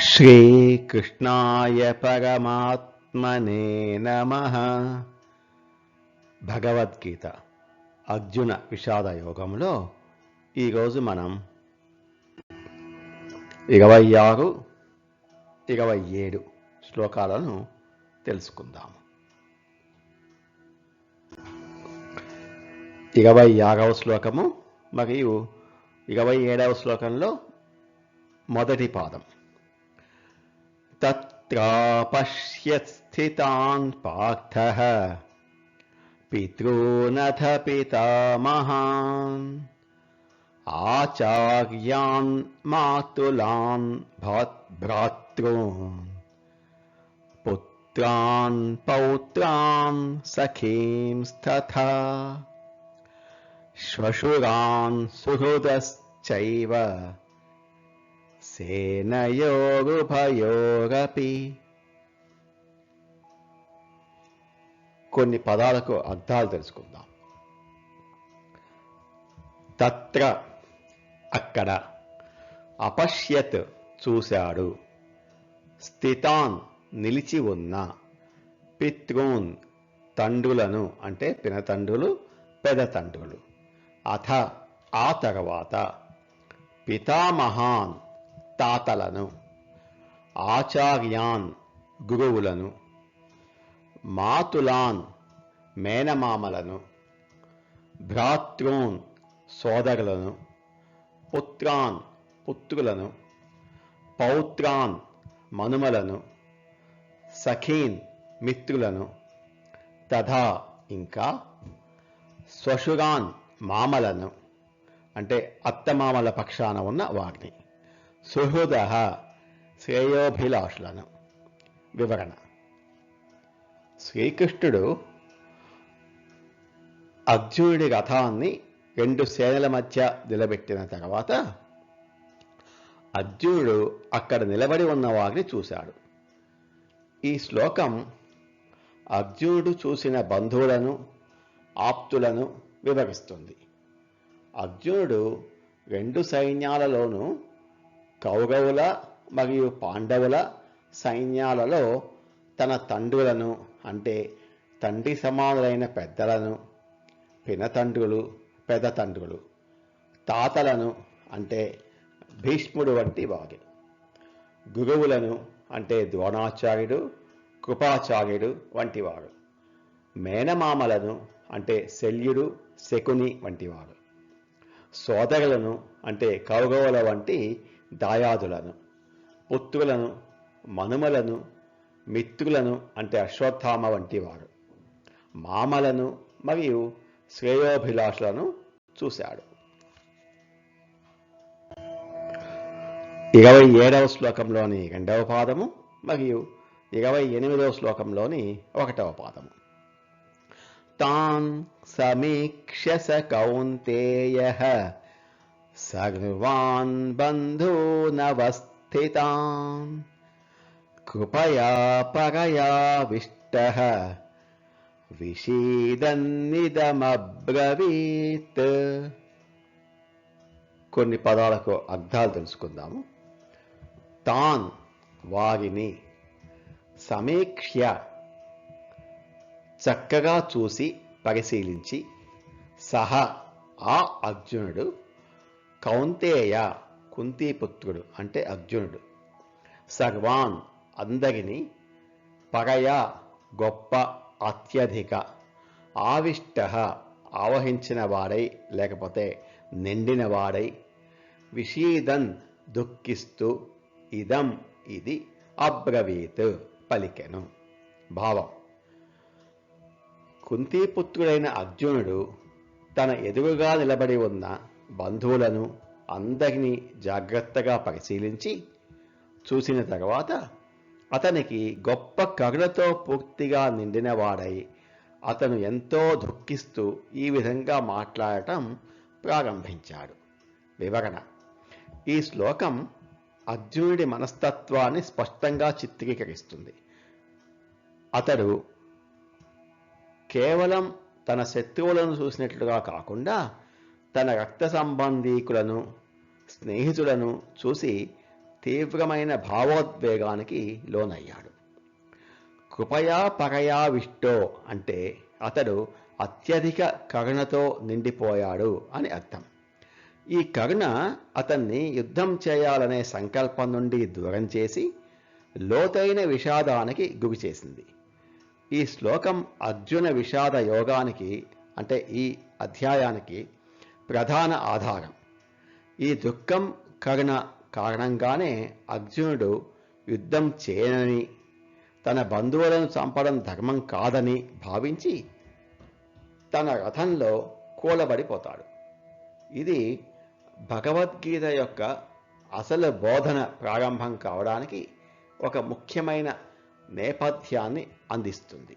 శ్రీకృష్ణాయ పరమాత్మనే నమ భగవద్గీత అర్జున విషాద యోగంలో ఈరోజు మనం ఇరవై ఆరు ఇరవై ఏడు శ్లోకాలను తెలుసుకుందాము. ఇరవై ఆరవ శ్లోకము మరియు ఇరవై ఏడవ శ్లోకంలో మొదటి పాదం. तत्रापश्यत्स्थितान् पार्थः। पितॄनथ पितामहान्। आचार्यान् मातुलान् भ्रातॄन्। पुत्रान् पौत्रान् सखींस्तथा श्वशुरान् सुहृदश्चैव। సేనయోగుభయోగపి. కొన్ని పదాలకు అర్థాలు తెలుసుకుందాం. తత్ర అక్కడ అపశ్యత్ చూశాడు. స్థితాన్ నిలిచి ఉన్న పితృన్ తండ్రులను అంటే పినతండ్రులు పెదతండ్రులు. అథ ఆ తర్వాత పితామహాన్ తాతలను ఆచార్యాన్ గురువులను మాతులాన్ మేనమామలను భ్రాతృన్ సోదరులను పుత్రాన్ పుత్రులను పౌత్రాన్ మనుమలను సఖీన్ మిత్రులను తథా ఇంకా స్వశురాన్ మామలను అంటే అత్తమామల పక్షాన ఉన్న వారిని. సుహృద శ్రేయోభిలాషులను వివరణ శ్రీకృష్ణుడు అర్జునుడి రథాన్ని రెండు సేనల మధ్య నిలబెట్టిన తర్వాత అర్జునుడు అక్కడ నిలబడి ఉన్న వారిని చూశాడు ఈ శ్లోకం అర్జునుడు చూసిన బంధువులను ఆప్తులను వివరిస్తుంది అర్జునుడు రెండు సైన్యాలలోనూ కౌరవుల మరియు పాండవుల సైన్యాలలో తన తండ్రులను అంటే తండ్రి సమానులైన పెద్దలను పినతండ్రులు పెదతండ్రులు తాతలను అంటే భీష్ముడు వంటి వారు గురువులను అంటే ద్రోణాచార్యుడు కృపాచార్యుడు వంటి వారు మేనమామలను అంటే శల్యుడు శకుని వంటివారు సోదరులను అంటే కౌరవుల వంటి దాయాదులను పొత్తులను మనుమలను మిత్రులను అంటే అశ్వత్థామ వంటి వారు మామలను మరియు శ్రేయోభిలాషులను చూశాడు. ఇరవై ఏడవ శ్లోకంలోని రెండవ పాదము మరియు ఇరవై ఎనిమిదవ శ్లోకంలోని ఒకటవ పాదము. తాన్ సమీక్ష స కౌంతేయ సర్వాన్ బంధూనవస్థితాన్ కృపయా పరయావిష్ట విషీదన్నిదమబ్రవీత్ కొన్ని పదాలకు అర్థాలు తెలుసుకుందాము. తాన్ వారిని సమీక్ష్య చక్కగా చూసి పరిశీలించి సహా ఆ అర్జునుడు కౌంతేయ కుంతీపుత్రుడు అంటే అర్జునుడు. సర్వాన్ అందరిని పరయ గొప్ప అత్యధిక ఆవిష్ట ఆవహించిన వాడై లేకపోతే నిండిన వాడై విషీదన్ దుఃఖిస్తూ ఇదం ఇది అబ్రవీత్ పలికెను. భావం. కుంతీపుత్రుడైన అర్జునుడు తన ఎదురుగా నిలబడి ఉన్న బంధువులను అందరినీ జాగ్రత్తగా పరిశీలించి చూసిన తర్వాత అతనికి గొప్ప కరుణతో పూర్తిగా నిండినవాడై అతను ఎంతో దుఃఖిస్తూ ఈ విధంగా మాట్లాడటం ప్రారంభించాడు. వివరణ. ఈ శ్లోకం అర్జునుడి మనస్తత్వాన్ని స్పష్టంగా చిత్రీకరిస్తుంది. అతడు కేవలం తన శత్రువులను చూసినట్లుగా కాకుండా తన రక్త సంబంధీకులను స్నేహితులను చూసి తీవ్రమైన భావోద్వేగానికి లోనయ్యాడు. కృపయా పరయా విష్టో అంటే అతడు అత్యధిక కరుణతో నిండిపోయాడు అని అర్థం. ఈ కరుణ అతన్ని యుద్ధం చేయాలనే సంకల్పం నుండి దూరం చేసి లోతైన విషాదానికి గురి చేసింది. ఈ శ్లోకం అర్జున విషాద యోగానికి అంటే ఈ అధ్యాయానికి ప్రధాన ఆధారం. ఈ దుఃఖం కరుణ కారణంగానే అర్జునుడు యుద్ధం చేయనని తన బంధువులను చంపడం ధర్మం కాదని భావించి తన రథంలో కూలబడిపోతాడు. ఇది భగవద్గీత యొక్క అసలు బోధన ప్రారంభం కావడానికి ఒక ముఖ్యమైన నేపథ్యాన్ని అందిస్తుంది.